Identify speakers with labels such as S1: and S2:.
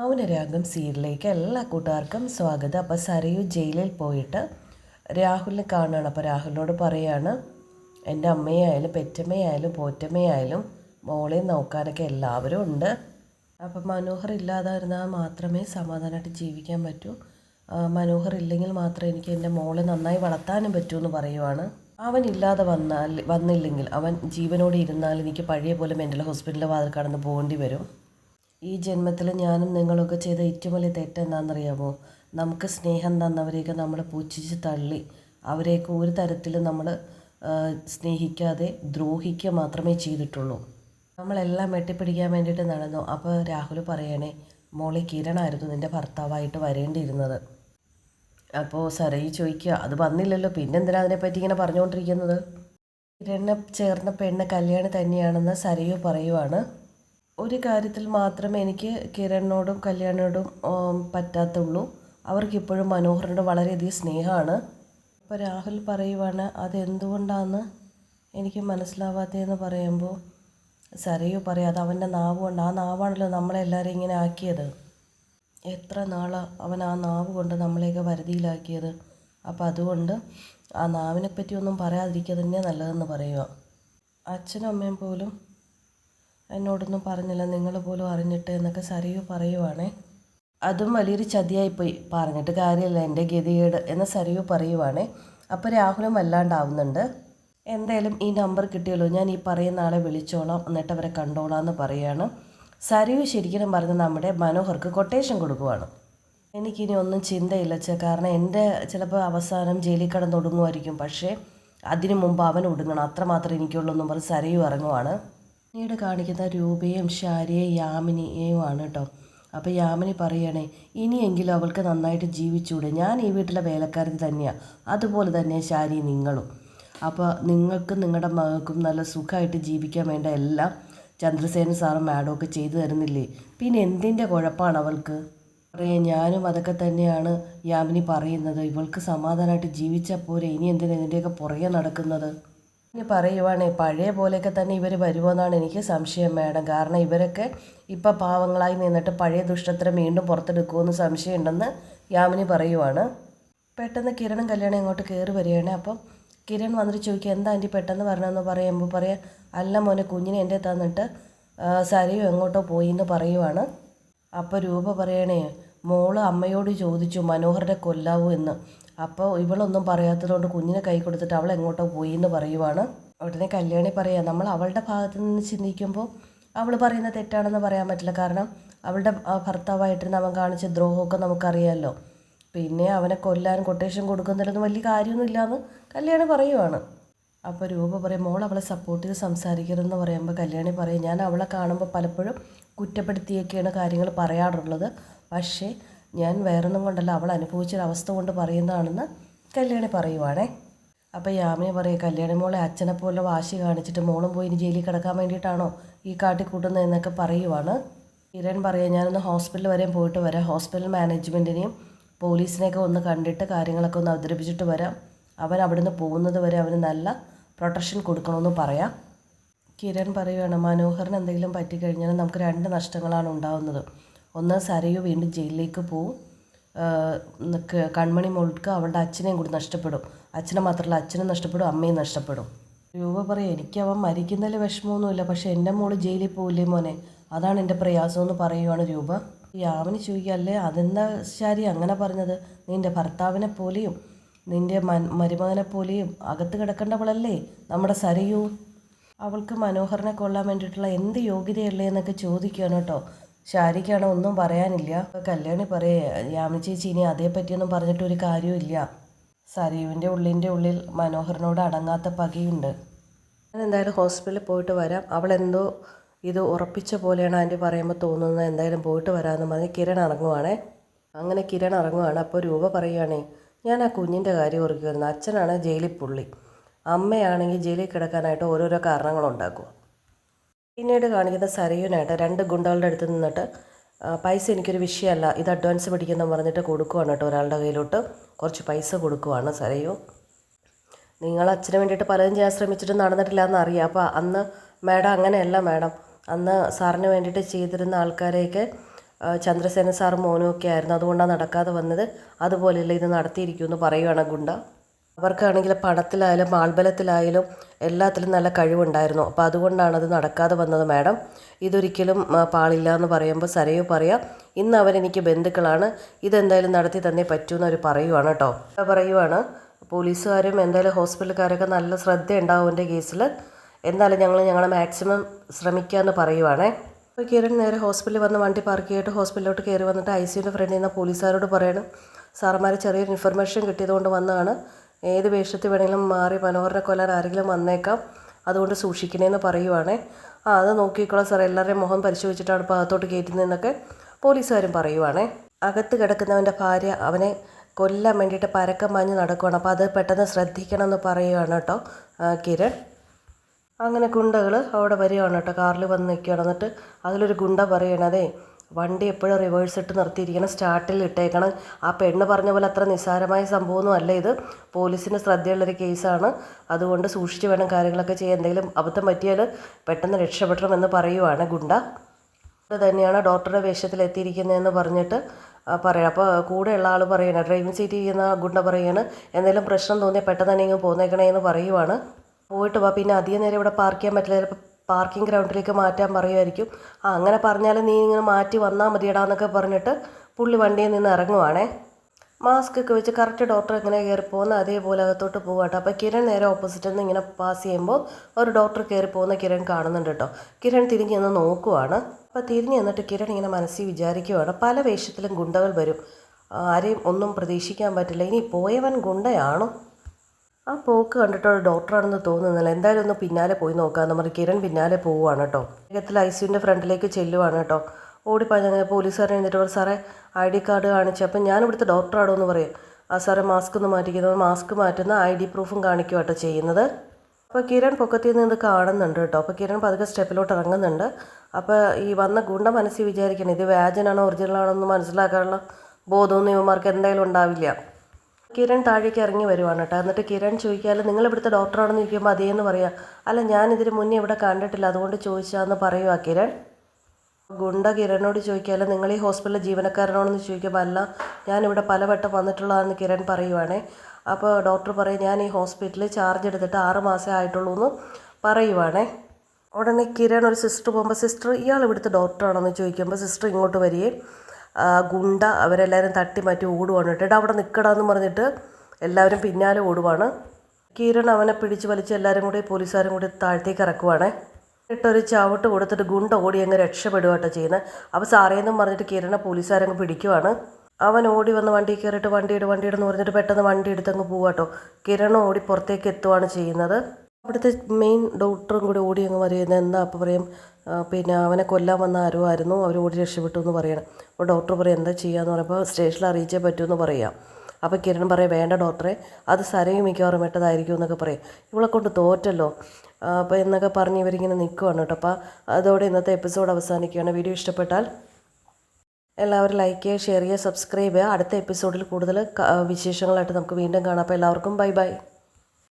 S1: മൗനരാഗം സീരിയലിലേക്ക് എല്ലാ കൂട്ടുകാർക്കും സ്വാഗതം. അപ്പോൾ സരയു ജയിലിൽ പോയിട്ട് രാഹുലിനെ കാണുകയാണ്. അപ്പോൾ രാഹുലിനോട് പറയാണ് എന്റെ അമ്മയായാലും പെറ്റമ്മയായാലും പോറ്റമ്മയായാലും മോളെ നോക്കാനൊക്കെ എല്ലാവരും ഉണ്ട്. അപ്പം മനോഹർ ഇല്ലാതായിരുന്നാൽ മാത്രമേ സമാധാനമായിട്ട് ജീവിക്കാൻ പറ്റൂ. മനോഹർ ഇല്ലെങ്കിൽ മാത്രമേ എനിക്ക് എന്റെ മോളെ നന്നായി വളർത്താനും പറ്റൂ എന്ന് പറയുവാണ്. അവൻ ഇല്ലാതെ വന്നാൽ വന്നില്ലെങ്കിൽ അവൻ ജീവനോടെ ഇരുന്നാൽ എനിക്ക് പഴയ പോലെ മെന്റൽ ഹോസ്പിറ്റലിൽ വാതിൽ കടന്ന് പോകേണ്ടി വരും. ഈ ജന്മത്തിൽ ഞാനും നിങ്ങളൊക്കെ ചെയ്ത ഏറ്റവും വലിയ തെറ്റെന്താണെന്നറിയാമോ നമുക്ക് സ്നേഹം തന്നവരെയൊക്കെ നമ്മൾ പുച്ഛിച്ച് തള്ളി അവരെയൊക്കെ ഒരു തരത്തിലും നമ്മൾ സ്നേഹിക്കാതെ ദ്രോഹിക്കുക മാത്രമേ ചെയ്തിട്ടുള്ളൂ. നമ്മളെല്ലാം വെട്ടിപ്പിടിക്കാൻ വേണ്ടിയിട്ട് നടന്നു. അപ്പോൾ രാഹുൽ പറയണേ മോളി കിരണായിരുന്നു നിന്റെ ഭർത്താവായിട്ട് വരേണ്ടിയിരുന്നത്. അപ്പോൾ സരയി ചോദിക്കുക അത് വന്നില്ലല്ലോ പിന്നെന്തിനാ അതിനെപ്പറ്റി ഇങ്ങനെ പറഞ്ഞുകൊണ്ടിരിക്കുന്നത്? കിരണ് ചേർന്ന പെണ്ണ് കല്യാണി തന്നെയാണെന്ന് സരയു പറയുവാണ്. ഒരു കാര്യത്തിൽ മാത്രമേ എനിക്ക് കിരണിനോടും കല്യാണിനോടും പറ്റാത്തുള്ളൂ. അവർക്കിപ്പോഴും മനോഹറിനോട് വളരെയധികം സ്നേഹമാണ്. ഇപ്പോൾ രാഹുൽ പറയുവാണ് അതെന്തുകൊണ്ടാണ് എനിക്ക് മനസ്സിലാവാത്തതെന്ന് പറയുമ്പോൾ സരയു പറയാം അത് അവന്റെ നാവ് കൊണ്ട് ആ നാവാണല്ലോ നമ്മളെല്ലാവരെയും ഇങ്ങനെ ആക്കിയത്. എത്ര നാളാണ് അവൻ ആ നാവ് കൊണ്ട് നമ്മളെയൊക്കെ വരുതിയിലാക്കിയത്? അപ്പം അതുകൊണ്ട് ആ നാവിനെ പറ്റിയൊന്നും പറയാതിരിക്കുക തന്നെ നല്ലതെന്ന് പറയുക അച്ഛനും അമ്മയും പോലും എന്നോടൊന്നും പറഞ്ഞില്ല. നിങ്ങൾ പോലും അറിഞ്ഞിട്ട് എന്നൊക്കെ സരയു പറയുവാണേ. അതും വലിയൊരു ചതിയായിപ്പോയി. പറഞ്ഞിട്ട് കാര്യമില്ല. എന്റെ ഗതികേട് എന്ന് സരയു പറയുവാണേ. അപ്പോൾ രാഹുലും വല്ലാണ്ടാവുന്നുണ്ട്. എന്തായാലും ഈ നമ്പർ കിട്ടിയല്ലോ. ഞാൻ ഈ പറയുന്ന ആളെ വിളിച്ചോളാം. എന്നിട്ട് അവരെ കണ്ടോളാം എന്ന് പറയുകയാണ് സരയു ശരിക്കും പറഞ്ഞ് നമ്മുടെ മനോഹർക്ക് കൊട്ടേഷൻ കൊടുക്കുവാണ്. എനിക്കിനി ഒന്നും ചിന്തയില്ല ചെ കാരണം എന്റെ ചിലപ്പോൾ അവസാനം ജയിലിൽ കിടന്ന് ഒടുങ്ങുമായിരിക്കും പക്ഷേ അതിനു മുമ്പ് അവൻ ഒടുങ്ങണം അത്രമാത്രം എനിക്കുള്ളൂ എന്നും പറഞ്ഞ് സരയു ഇറങ്ങുവാണ്. പിന്നീട് കാണിക്കുന്ന രൂപയും ശാരിയെയും യാമിനിയുമാണ് കേട്ടോ അപ്പോൾ യാമിനി പറയണേ ഇനിയെങ്കിലും അവൾക്ക് നന്നായിട്ട് ജീവിച്ചൂടെ. ഞാൻ ഈ വീട്ടിലെ വേലക്കാരൻ തന്നെയാണ് അതുപോലെ തന്നെ ശാരി നിങ്ങളും. അപ്പോൾ നിങ്ങൾക്കും നിങ്ങളുടെ മകൾക്കും നല്ല സുഖമായിട്ട് ജീവിക്കാൻ വേണ്ട എല്ലാം ചന്ദ്രസേന സാറും മാഡം ഒക്കെ ചെയ്തു തരുന്നില്ലേ? പിന്നെ എന്തിന്റെ കുഴപ്പമാണ് അവൾക്ക്? പറയാം ഞാനും അതൊക്കെ തന്നെയാണ് യാമിനി പറയുന്നത്. ഇവൾക്ക് സമാധാനമായിട്ട് ജീവിച്ചാൽ പോരെ. ഇനി എന്തിനാ ഇതിന്റെയൊക്കെ പുറകെ നടക്കുന്നത്? ഇനി പറയുവാണേ പഴയ പോലെയൊക്കെ തന്നെ ഇവർ വരുമെന്നാണ് എനിക്ക് സംശയം മാഡം. കാരണം ഇവരൊക്കെ ഇപ്പം പാവങ്ങളായി നിന്നിട്ട് പഴയ ദുഷ്ടത്തരം വീണ്ടും പുറത്തെടുക്കുമെന്ന് സംശയമുണ്ടെന്ന് യാമിനി പറയുവാണ്. പെട്ടെന്ന് കിരണും കല്യാണം ഇങ്ങോട്ട് കയറി വരികയാണ്. അപ്പം കിരൺ വന്നിട്ട് ചോദിക്കുക എന്താ ആന്റി പെട്ടെന്ന് വരണമെന്ന് പറയുമ്പോൾ പറയാം അല്ല മോനെ കുഞ്ഞിനെ എന്റെ തന്നിട്ട് സരയും എങ്ങോട്ടോ പോയി എന്ന് പറയുവാണ്. അപ്പോൾ രൂപ പറയണേ മോൾ അമ്മയോട് ചോദിച്ചു മനോഹറിനെ കൊല്ലാവൂ എന്ന്. അപ്പോൾ ഇവളൊന്നും പറയാത്തതുകൊണ്ട് കുഞ്ഞിനെ കൈ കൊടുത്തിട്ട് അവൾ എങ്ങോട്ടോ പോയി എന്ന് പറയുവാണ്. ഉടനെ കല്യാണി പറയാം നമ്മൾ അവളുടെ ഭാഗത്ത് നിന്ന് ചിന്തിക്കുമ്പോൾ അവൾ പറയുന്ന തെറ്റാണെന്ന് പറയാൻ പറ്റില്ല. കാരണം അവളുടെ ഭർത്താവായിട്ട് ഭർത്താവായിട്ടിരുന്ന് അവൻ കാണിച്ച ദ്രോഹമൊക്കെ നമുക്കറിയാമല്ലോ പിന്നെ അവനെ കൊല്ലാൻ കൊട്ടേഷൻ കൊടുക്കുന്നതിലൊന്നും വലിയ കാര്യമൊന്നുമില്ലാന്ന് കല്യാണി പറയുവാണ്. അപ്പോൾ രൂപ പറയും മോൾ അവളെ സപ്പോർട്ട് ചെയ്ത് സംസാരിക്കരുതെന്ന് പറയുമ്പോൾ കല്യാണി പറയും ഞാൻ അവളെ കാണുമ്പോൾ പലപ്പോഴും കുറ്റപ്പെടുത്തിയൊക്കെയാണ് കാര്യങ്ങൾ പറയാറുള്ളത്. പക്ഷേ ഞാൻ വേറൊന്നും കൊണ്ടല്ല അവൾ അനുഭവിച്ചൊരവസ്ഥ കൊണ്ട് പറയുന്നതാണെന്ന് കല്യാണി പറയുവാണേ. അപ്പോൾ യാമിനി പറയും കല്യാണി മോളെ അച്ഛനെ പോലെ വാശി കാണിച്ചിട്ട് മോളും പോയി ഇനി ജയിലിൽ കിടക്കാൻ വേണ്ടിയിട്ടാണോ ഈ കാട്ടിക്കൂട്ടുന്നത് എന്നൊക്കെ പറയുവാണ്. കിരൺ പറയാം ഞാനൊന്ന് ഹോസ്പിറ്റൽ വരെയും പോയിട്ട് വരാം. ഹോസ്പിറ്റൽ മാനേജ്മെന്റിനെയും പോലീസിനെയൊക്കെ ഒന്ന് കണ്ടിട്ട് കാര്യങ്ങളൊക്കെ ഒന്ന് അവതരിപ്പിച്ചിട്ട് വരാം. അവൻ അവിടുന്ന് പോകുന്നത് വരെ അവന് നല്ല പ്രൊട്ടക്ഷൻ കൊടുക്കണമെന്ന് പറയാം. കിരൺ പറയുകയാണ് മനോഹറിന് എന്തെങ്കിലും പറ്റിക്കഴിഞ്ഞാൽ നമുക്ക് രണ്ട് നഷ്ടങ്ങളാണ് ഉണ്ടാവുന്നത്. ഒന്ന് സരയു വീണ്ടും ജയിലിലേക്ക് പോവും. കൺമണി മോൾക്ക് അവളുടെ അച്ഛനെയും കൂടി നഷ്ടപ്പെടും. അച്ഛനെ മാത്രമല്ല അച്ഛനും നഷ്ടപ്പെടും അമ്മയും നഷ്ടപ്പെടും. രൂപ പറയും എനിക്ക് അവൻ മരിക്കുന്നതിൽ വിഷമമൊന്നുമില്ല പക്ഷേ എന്റെ മോൾ ജയിലിൽ പോവില്ലേ മോനെ? അതാണ് എന്റെ പ്രയാസം എന്ന് പറയുവാണ് രൂപ. യാമിന് ചോദിക്കുക അതെന്താ ശാരി അങ്ങനെ പറഞ്ഞത്? നിന്റെ ഭർത്താവിനെ പോലെയും നിന്റെ മരുമകനെ പോലെയും അകത്ത് കിടക്കേണ്ടവളല്ലേ നമ്മുടെ സരയു? അവൾക്ക് മനോഹറിനെ കൊള്ളാൻ വേണ്ടിയിട്ടുള്ള എന്ത് യോഗ്യതയുള്ളേ എന്നൊക്കെ ചോദിക്കുകയാണ് കേട്ടോ. ശാരിക്കാണ് ഒന്നും പറയാനില്ല. കല്യാണി പറയേ യാമിനി ചേച്ചി ഇനി അതേപ്പറ്റിയൊന്നും പറഞ്ഞിട്ട് ഒരു കാര്യമില്ല സരയുവിന്റെ ഉള്ളിന്റെ ഉള്ളിൽ മനോഹറിനോട് അടങ്ങാത്ത പകയുണ്ട്. ഞാൻ എന്തായാലും ഹോസ്പിറ്റലിൽ പോയിട്ട് വരാം. അവൾ എന്തോ ഇത് ഉറപ്പിച്ച പോലെയാണ് ആന്റി പറയുമ്പോൾ തോന്നുന്നത്. എന്തായാലും പോയിട്ട് വരാമെന്ന് പറഞ്ഞ് കിരൺ ഇറങ്ങുവാണേ അങ്ങനെ കിരൺ ഇറങ്ങുവാണ് അപ്പോൾ രൂപ പറയുവാണേ. ഞാൻ ആ കുഞ്ഞിന്റെ കാര്യം ഓർക്കുമായിരുന്നു അച്ഛനാണ് ജയിലിൽ പുള്ളി. അമ്മയാണെങ്കിൽ ജയിലിൽ കിടക്കാനായിട്ട് ഓരോരോ കാരണങ്ങളുണ്ടാക്കുക പിന്നീട് കാണിക്കുന്ന സരയുനായിട്ട് രണ്ട് ഗുണ്ടകളുടെ അടുത്ത് നിന്നിട്ട് പൈസ എനിക്കൊരു വിഷയമല്ല ഇത് അഡ്വാൻസ് പിടിക്കുന്ന പറഞ്ഞിട്ട് കൊടുക്കുവാണ് കേട്ടോ ഒരാളുടെ കയ്യിലോട്ട്. കുറച്ച് പൈസ കൊടുക്കുവാണ് സരയു. നിങ്ങൾ അച്ഛന് വേണ്ടിയിട്ട് പലതും ചെയ്യാൻ ശ്രമിച്ചിട്ട് നടന്നിട്ടില്ല എന്നറിയാം. അപ്പോൾ അന്ന് മാഡം അങ്ങനെയല്ല മാഡം. അന്ന് സാറിന് വേണ്ടിയിട്ട് ചെയ്തിരുന്ന ആൾക്കാരെയൊക്കെ ചന്ദ്രസേന സാറും മോനും ഒക്കെ ആയിരുന്നു. അതുകൊണ്ടാണ് നടക്കാതെ വന്നത്. അതുപോലെയല്ല ഇത് നടത്തിയിരിക്കുമെന്ന് പറയുവാണ് ഗുണ്ട. അവർക്കാണെങ്കിൽ പണത്തിലായാലും ആൾബലത്തിലായാലും എല്ലാത്തിലും നല്ല കഴിവുണ്ടായിരുന്നു. അപ്പോൾ അതുകൊണ്ടാണ് അത് നടക്കാതെ വന്നത് മാഡം. ഇതൊരിക്കലും പാളില്ല എന്ന് പറയുമ്പോൾ സരയു പറയാം ഇന്ന് അവരെനിക്ക് ബന്ധുക്കളാണ്. ഇതെന്തായാലും നടത്തി തന്നെ പറ്റൂ എന്നവർ പറയുവാണ് കേട്ടോ. പറയുവാണ് പോലീസുകാരും എന്തായാലും ഹോസ്പിറ്റലുകാരൊക്കെ നല്ല ശ്രദ്ധ ഉണ്ടാവും എന്റെ കേസിൽ എന്നാലും ഞങ്ങൾ ഞങ്ങളെ മാക്സിമം ശ്രമിക്കാമെന്ന് പറയുവാണേ. അപ്പോൾ കിരൺ നേരെ ഹോസ്പിറ്റലിൽ വന്ന് വണ്ടി പാർക്ക് ചെയ്തിട്ട് ഹോസ്പിറ്റലിലോട്ട് കയറി വന്നിട്ട് ഐ സിയുടെ ഫ്രണ്ടിൽ നിന്ന് പോലീസുകാരോട് പറയണം സാറന്മാർ ചെറിയൊരു ഇൻഫർമേഷൻ കിട്ടിയതുകൊണ്ട് വന്നതാണ്. ഏത് വേഷത്തിൽ വേണമെങ്കിലും മാറി മനോഹരനെ കൊല്ലാൻ ആരെങ്കിലും വന്നേക്കാം. അതുകൊണ്ട് സൂക്ഷിക്കണേന്ന് പറയുവാണേ. ആ അത് നോക്കിക്കോളാം സാർ എല്ലാവരുടെയും മുഖം പരിശോധിച്ചിട്ടാണ് ഇപ്പോൾ അകത്തോട്ട് കയറ്റുന്നതെന്നൊക്കെ പോലീസുകാരും പറയുവാണേ. അകത്ത് കിടക്കുന്നവന്റെ ഭാര്യ അവനെ കൊല്ലാൻ വേണ്ടിയിട്ട് പരക്കം മാഞ്ഞ് നടക്കുവാണ്. അപ്പോൾ അത് പെട്ടെന്ന് ശ്രദ്ധിക്കണം എന്ന് പറയുവാണ് കേട്ടോ കിരൺ. അങ്ങനെ ഗുണ്ടകൾ അവിടെ വരികയാണ് കേട്ടോ. കാറിൽ വന്ന് നിൽക്കുകയാണ്. എന്നിട്ട് അതിലൊരു ഗുണ്ട പറയണതേ വണ്ടി എപ്പോഴും റിവേഴ്സ് ഇട്ട് നിർത്തിയിരിക്കണം സ്റ്റാർട്ടിൽ ഇട്ടേക്കണം. ആ പെണ്ണ് പറഞ്ഞ പോലെ അത്ര നിസ്സാരമായ സംഭവമൊന്നും അല്ല ഇത്. പോലീസിന് ശ്രദ്ധയുള്ളൊരു കേസാണ്. അതുകൊണ്ട് സൂക്ഷിച്ച് വേണം കാര്യങ്ങളൊക്കെ ചെയ്യാൻ. എന്തെങ്കിലും അബദ്ധം പറ്റിയാൽ പെട്ടെന്ന് രക്ഷപ്പെടണമെന്ന് പറയുവാണ് ഗുണ്ട. അത് തന്നെയാണ് ഡോക്ടറുടെ വേഷത്തിൽ എത്തിയിരിക്കുന്നതെന്ന് പറഞ്ഞിട്ട് പറയാം. അപ്പോൾ കൂടെയുള്ള ആൾ പറയണം ഡ്രൈവിംഗ് സീറ്റ് ചെയ്യുന്ന ഗുണ്ട പറയാണ് എന്തെങ്കിലും പ്രശ്നം തോന്നിയാൽ പെട്ടെന്ന് തന്നെ ഇങ്ങ് പോന്നേക്കണേ എന്ന് പറയുവാണ്. പോയിട്ട് വാ പിന്നെ അധികം നേരം ഇവിടെ പാർക്ക് ചെയ്യാൻ പറ്റില്ല. ചിലപ്പോൾ പാർക്കിംഗ് ഗ്രൗണ്ടിലേക്ക് മാറ്റാൻ പറയുമായിരിക്കും ആ അങ്ങനെ പറഞ്ഞാൽ നീ ഇങ്ങനെ മാറ്റി വന്നാൽ മതിയടാ എന്നൊക്കെ പറഞ്ഞിട്ട് പുള്ളി വണ്ടിയിൽ നിന്ന് ഇറങ്ങുവാണേ. മാസ്ക് ഒക്കെ വെച്ച് കറക്റ്റ് ഡോക്ടർ എങ്ങനെ കയറി പോകുന്ന അതേപോലെ അകത്തോട്ട് പോകാട്ടോ അപ്പോൾ കിരൺ നേരെ ഓപ്പോസിറ്റിൽ നിന്ന് ഇങ്ങനെ പാസ് ചെയ്യുമ്പോൾ ഒരു ഡോക്ടർ കയറി പോകുന്ന കിരൺ കാണുന്നുണ്ട് കേട്ടോ കിരൺ തിരിഞ്ഞ് നിന്ന് നോക്കുവാണ്. അപ്പോൾ തിരിഞ്ഞ് നിന്നിട്ട് കിരൺ ഇങ്ങനെ മനസ്സിൽ വിചാരിക്കുവാണ് പല വേഷത്തിലും ഗുണ്ടകൾ വരും. ആരെയും ഒന്നും പ്രതീക്ഷിക്കാൻ പറ്റില്ല. ഇനി പോയവൻ ഗുണ്ടയാണോ? ആ പോക്ക് കണ്ടിട്ട് ഒരു ഡോക്ടറാണെന്ന് തോന്നുന്നില്ല. എന്തായാലും ഒന്ന് പിന്നാലെ പോയി നോക്കാം നമ്മുടെ കിരൺ പിന്നാലെ പോവുകയാണ് കേട്ടോ. വേഗത്തിൽ ഐ സിയുന്റെ ഫ്രണ്ടിലേക്ക് ചെല്ലുവാണ് കേട്ടോ. ഓടിപ്പഞ്ഞ പോലീസുകാരൻ എന്നിട്ട് പറഞ്ഞു സാറേ ഐ ഡി കാർഡ് കാണിച്ചു. അപ്പം ഞാൻ ഇവിടുത്തെ ഡോക്ടറാണോ എന്ന് പറയും. ആ സാറേ മാസ്ക് ഒന്ന് മാറ്റിക്കുന്നത് മാസ്ക് മാറ്റുന്ന ഐ ഡി പ്രൂഫും കാണിക്കുക കേട്ടോ ചെയ്യുന്നത്. അപ്പോൾ കിരൺ പൊക്കത്തിൽ നിന്ന് കാണുന്നുണ്ട് കേട്ടോ. അപ്പോൾ കിരൺ പതുക്കെ സ്റ്റെപ്പിലോട്ട് ഇറങ്ങുന്നുണ്ട്. അപ്പോൾ ഈ വന്ന ഗുണ്ട മനസ്സിൽ വിചാരിക്കണം ഇത് വ്യാജനാണോ ഒറിജിനലാണോ എന്ന് മനസ്സിലാക്കാനുള്ള ബോധമൊന്നും ഇവന്മാർക്ക് എന്തായാലും ഉണ്ടാവില്ല. കിരൺ താഴേക്ക് ഇറങ്ങി വരുവാണ് കേട്ടോ. എന്നിട്ട് കിരൺ ചോദിക്കാൽ നിങ്ങൾ ഇവിടുത്തെ ഡോക്ടറാണെന്ന് ചോദിക്കുമ്പോൾ അതേന്ന് പറയാം. അല്ല ഞാൻ മുന്നേ ഇവിടെ കണ്ടിട്ടില്ല. അതുകൊണ്ട് ചോദിച്ചാന്ന് പറയുക കിരൺ. ഗുണ്ട കിരണിനോട് ചോദിക്കാൽ നിങ്ങൾ ഈ ഹോസ്പിറ്റലിലെ ജീവനക്കാരനാണെന്ന് ചോദിക്കുമ്പോൾ അല്ല ഞാനിവിടെ പലവട്ടം വന്നിട്ടുള്ളതാണെന്ന് കിരൺ പറയുവാണേ. അപ്പോൾ ഡോക്ടർ പറയും ഞാൻ ഈ ഹോസ്പിറ്റലിൽ ചാർജ് എടുത്തിട്ട് ആറ് മാസമേ ആയിട്ടുള്ളൂ എന്ന് പറയുവാണേ. ഉടനെ കിരൺ ഒരു സിസ്റ്റർ പോകുമ്പോൾ സിസ്റ്റർ ഇയാൾ ഇവിടുത്തെ ഡോക്ടറാണെന്ന് ചോദിക്കുമ്പോൾ സിസ്റ്റർ ഇങ്ങോട്ട് വരികയും ഗുണ്ട അവരെല്ലാവരും തട്ടി മാറ്റി ഓടുവാണ് കേട്ടോ. അവിടെ നിൽക്കടാന്ന് പറഞ്ഞിട്ട് എല്ലാവരും പിന്നാലെ ഓടുവാണ്. കിരൺ അവനെ പിടിച്ച് വലിച്ച് എല്ലാവരും കൂടി പോലീസുകാരും കൂടി താഴത്തേക്ക് ഇറക്കുവാണേ. ഇട്ടൊരു ചവിട്ട് കൊടുത്തിട്ട് ഗുണ്ട ഓടി അങ്ങ് രക്ഷപ്പെടുകട്ടോ ചെയ്യുന്നത് അപ്പോൾ സാറേന്നും പറഞ്ഞിട്ട് കിരണെ പോലീസുകാരങ്ങ് പിടിക്കുവാണ്. അവൻ ഓടി വന്ന് വണ്ടി കയറിയിട്ട് വണ്ടി ഇട് വണ്ടി ഇടെന്ന് പറഞ്ഞിട്ട് പെട്ടെന്ന് വണ്ടി എടുത്തങ്ങ് പോവാട്ടോ കിരൺ ഓടി പുറത്തേക്ക് എത്തുവാണ് ചെയ്യുന്നത്. അവിടുത്തെ മെയിൻ ഡോക്ടറും കൂടി ഓടി അങ്ങ് പറയുന്നത് എന്താ അപ്പോൾ പറയും? പിന്നെ അവനെ കൊല്ലാൻ വന്ന ആരോ ആയിരുന്നു അവർ ഓടി രക്ഷപ്പെട്ടു എന്ന് പറയണം. അപ്പോൾ ഡോക്ടർ പറയും എന്താ ചെയ്യാന്ന്? പറയുമ്പോൾ സ്റ്റേഷനിൽ അറിയിച്ചേ പറ്റൂ എന്ന് പറയാം. അപ്പോൾ കിരൺ പറയും വേണ്ട ഡോക്ടറെ അത് സരയും മിക്കവാറും വെട്ടതായിരിക്കും എന്നൊക്കെ പറയും. ഇവളെ കൊണ്ട് തോറ്റല്ലോ. അപ്പോൾ എന്നൊക്കെ പറഞ്ഞ് ഇവരിങ്ങനെ നിൽക്കുവാണ് കേട്ടോ. അപ്പോൾ അതോടെ ഇന്നത്തെ എപ്പിസോഡ് അവസാനിക്കുകയാണ്. വീഡിയോ ഇഷ്ടപ്പെട്ടാൽ എല്ലാവരും ലൈക്ക് ചെയ്യുക ഷെയർ ചെയ്യുക സബ്സ്ക്രൈബ് ചെയ്യുക. അടുത്ത എപ്പിസോഡിൽ കൂടുതൽ വിശേഷങ്ങളായിട്ട് നമുക്ക് വീണ്ടും കാണാം. അപ്പോൾ എല്ലാവർക്കും ബൈ ബൈ